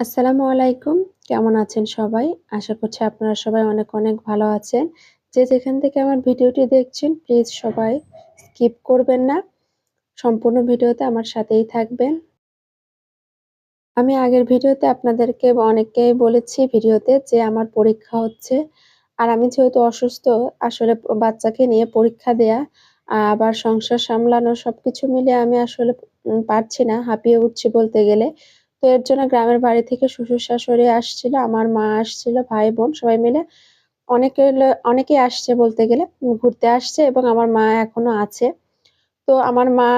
আসসালামু আলাইকুম। কেমন আছেন সবাই? আশা করছি আপনারা সবাই অনেক অনেক ভালো আছেন। যে যেখান থেকে আমার ভিডিওটি দেখছেন, প্লিজ সবাই স্কিপ করবেন না। সম্পূর্ণ ভিডিওতে আমার সাথেই থাকবেন। আমি আগের ভিডিওতে আপনাদেরকে অনেককেই বলেছি ভিডিওতে যে আমার পরীক্ষা হচ্ছে। আর আমি যেহেতু অসুস্থ, আসলে বাচ্চাকে নিয়ে পরীক্ষা দেয়া, আবার সংসার সামলানো, সবকিছু মিলে আমি আসলে পারছি না, হাঁপিয়ে উঠছি বলতে গেলে। তো এর জন্য গ্রামের বাড়ি থেকে শ্বশুর শাশুড়ি আসছিল, আমার মা আসছিল, ভাই বোন সবাই মিলে। অনেকে অনেকেই আসছে বলতে গেলে, ঘুরতে আসছে এবং আমার মা এখনও আছে। তো আমার মা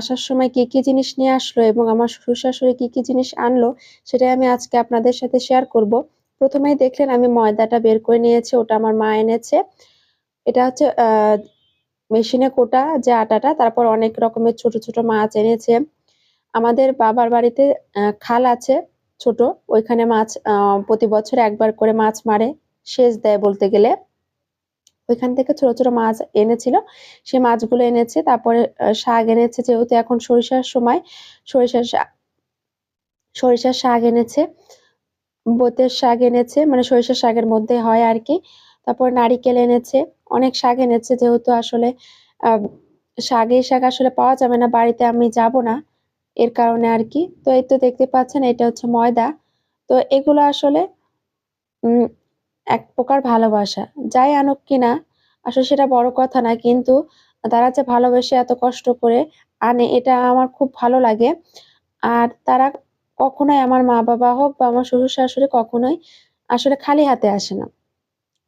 আসার সময় কি কি জিনিস নিয়ে আসলো এবং আমার শ্বশুর শাশুড়ি কি কি জিনিস আনলো, সেটাই আমি আজকে আপনাদের সাথে শেয়ার করব। প্রথমেই দেখলেন আমি ময়দাটা বের করে নিয়েছি, ওটা আমার মা এনেছে। এটা হচ্ছে মেশিনে কোটা যে আটাটা, তারপর অনেক রকমের ছোট ছোট মাছ এনেছে। আমাদের বাবার বাড়িতে খাল আছে ছোট। ওইখানে মাছ প্রতি বছর একবার করে মাছ মারে, সেচ দেয় বলতে গেলে। ওইখান থেকে ছোট ছোট মাছ এনেছিল। সে মাছগুলো এনেছে, তারপরে শাক এনেছে। যেহেতু এখন সরিষার সময়, সরিষার শাক সরিষার শাক এনেছে, বোতের শাক এনেছে মানে সরিষার শাকের মধ্যে হয় আর কি। তারপর নারিকেল এনেছে, অনেক শাক এনেছে। যেহেতু আসলে শাক এই শাক আসলে পাওয়া যাবে না, বাড়িতে আমি যাব না। এর কারণে আর কি তো এই তো দেখতে পাচ্ছেন, এটা হচ্ছে ময়দা। তো এগুলো আসলে এক প্রকার ভালোবাসা। যাই আনুক কিনা আসলে সেটা বড় কথা না, কিন্তু তারা যে ভালোবেসে এত কষ্ট করে আনে, এটা আমার খুব ভালো লাগে। আর তারা কখনোই আমার মা বাবা হোক বা আমার শ্বশুর শাশুড়ি কখনোই আসলে খালি হাতে আসে না।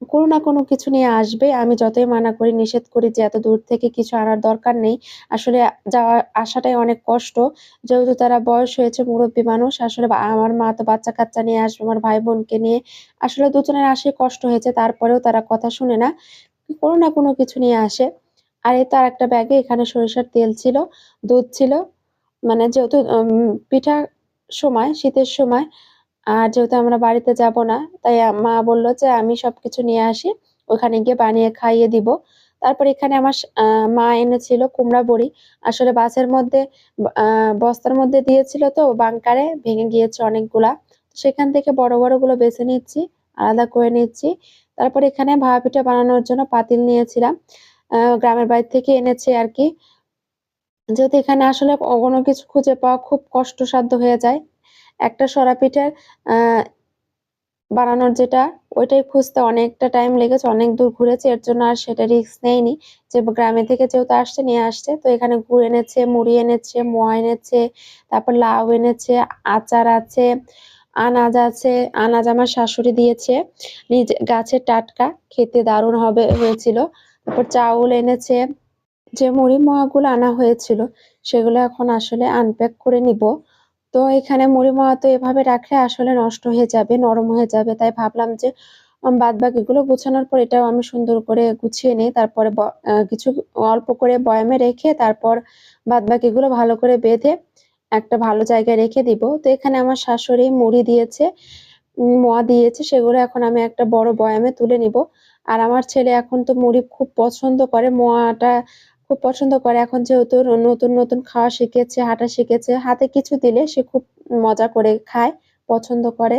কোনো না কোনো কিছু নিয়ে আসবে। আমি যতই মানা করি, নিষেধ করি যে এত দূর থেকে কিছু আনার দরকার নেই। আসলে যাওয়া আসাটাই অনেক কষ্ট। যেহেতু তারা বয়স হয়েছে, মুরব্বী মানুষ, আসলে আমার মা তো বাচ্চা কাচ্চা নিয়ে আসবে, আমার ভাই বোনকে নিয়ে। আসলে দুজনের আসে কষ্ট হয়েছে, তারপরেও তারা কথা শুনে না। কোনো না কোনো কিছু নিয়ে আসে। আর এই তার একটা ব্যাগে, এখানে সরিষার তেল ছিল, দুধ ছিল। মানে যেহেতু পিঠা সময়, শীতের সময় আর যেহেতু আমরা বাড়িতে যাব না, তাই মা বলল যে আমি সবকিছু নিয়ে আসি, ওখানে গিয়ে বানিয়ে খাইয়ে দিব। তারপর এখানে আমার মা এনেছিল কুমড়া বড়ি। আসলে বাসের মধ্যে বস্তার মধ্যে দিয়েছিল তো, বাংকারে ভেঙে গিয়েছে অনেকগুলা। সেখান থেকে বড় বড়গুলো বেছে নিচ্ছি, আলাদা করে নিচ্ছি। তারপর এখানে ভাপা পিঠা বানানোর জন্য পাতিল নিয়েছিলাম গ্রামের বাড়ি থেকে এনেছি আর কি। যেহেতু এখানে আসলে কোনো কিছু খুঁজে পাওয়া খুব কষ্টসাধ্য হয়ে যায় একটা সরা পিঠার বানানোর যেটা, ওইটাই খুঁজতে অনেকটা টাইম লেগেছে, অনেক দূর ঘুরেছে, এর জন্য আর সেটা রিস্ক নেয়নি যে গ্রামে থেকে যেহেতু আসছে, নিয়ে আসছে, তো এখানে গুড় এনেছে, মুড়ি এনেছে, মোয়া এনেছে, তারপর লাউ এনেছে, আচার আছে, আনাজ আছে, আনাজ আমার শাশুড়ি দিয়েছে, নিজে গাছের টাটকা, খেতে দারুণ হবে, হয়েছিল। তারপর চাউল এনেছে, যে মুড়ি, মোয়াগুলো আনা হয়েছিল, সেগুলো এখন আসলে আনপ্যাক করে নিব। তো এখানে মুড়ি মাওয়া তো এভাবে রাখলে আসলে নষ্ট হয়ে যাবে, নরম হয়ে যাবে। তাই ভাবলাম যে বাদ বাকিগুলো গুছানোর পর এটাও আমি সুন্দর করে গুছিয়ে নিই। তারপরে কিছু অল্প করে বয়ামে রেখে তারপর বাদ বাকিগুলো ভালো করে বেঁধে একটা ভালো জায়গায় রেখে দিব। তো এখানে আমার শাশুড়ি মুড়ি দিয়েছে মোয়া দিয়েছে, সেগুলো এখন আমি একটা বড় বয়ামে তুলে নিব। আর আমার ছেলে এখন তো মুড়ি খুব পছন্দ করে, মোয়াটা খুব পছন্দ করে। এখন যেহেতু নতুন নতুন খাওয়া শিখেছে, হাঁটা শিখেছে, হাতে কিছু দিলে সে খুব মজা করে খায়, পছন্দ করে।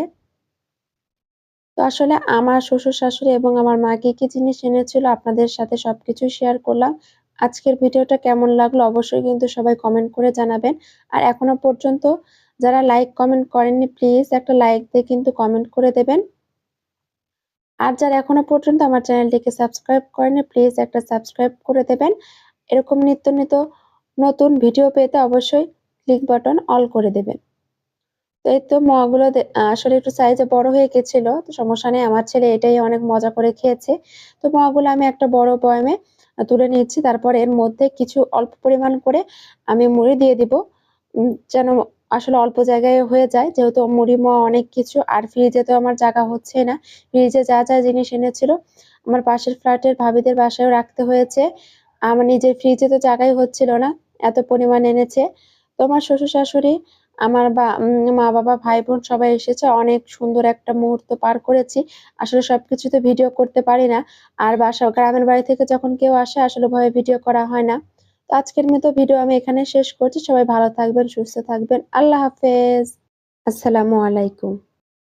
তো আসলে আমার শ্বশুর শাশুড়ি এবং আমার মা কি কি জিনিস এনেছিল আপনাদের সাথে সবকিছু শেয়ার করলাম। আজকের ভিডিওটা কেমন লাগল অবশ্যই কিন্তু সবাই কমেন্ট করে জানাবেন। আর এখনও পর্যন্ত যারা লাইক কমেন্ট করেননি প্লিজ একটা লাইক দিয়ে কিন্তু কমেন্ট করে দেবেন। আর যারা এখনও পর্যন্ত আমার চ্যানেলটিকে সাবস্ক্রাইব করেনি প্লিজ একটা সাবস্ক্রাইব করে দেবেন। এরকম নিত্য নিত্য নতুন ভিডিও পেতে অবশ্যই ক্লিক বাটন অল করে দেবেন। তো এই তো মোয়াগুলো আসলে একটু সাইজে বড় হয়ে গেছিল, তো সমস্যা নেই, আমার ছেলে এটাই অনেক মজা করে খেয়েছে। তো মোয়াগুলো আমি একটা বড় বয়মে তুলে নিচ্ছি তারপর এর মধ্যে কিছু অল্প পরিমাণ করে আমি মুড়ি দিয়ে দিব যেন আসলে অল্প জায়গায় হয়ে যায়। যেহেতু মুড়ি মোয়া অনেক কিছু, আর ফ্রিজে তো আমার জায়গা হচ্ছে না। ফ্রিজে যা যা জিনিস এনেছিল, আমার পাশের ফ্ল্যাটের ভাবিদের বাসায়ও রাখতে হয়েছে। আমার নিজের ফ্রিজে তো জায়গাই হচ্ছিল না, এত পরিমাণ এনেছে। তোমার শ্বশুর শাশুড়ি আমার বা মা বাবা ভাই বোন সবাই এসেছে, অনেক সুন্দর একটা মুহূর্ত পার করেছি। আসলে সবকিছু তো ভিডিও করতে পারি না, আর বাসা, গ্রামের বাড়ি থেকে যখন কেউ আসে, আসলে ভয়ে ভিডিও করা হয় না। তো আজকের মতো ভিডিও আমি এখানে শেষ করছি, সবাই ভালো থাকবেন, সুস্থ থাকবেন, আল্লাহ হাফেজ। আসসালামু আলাইকুম।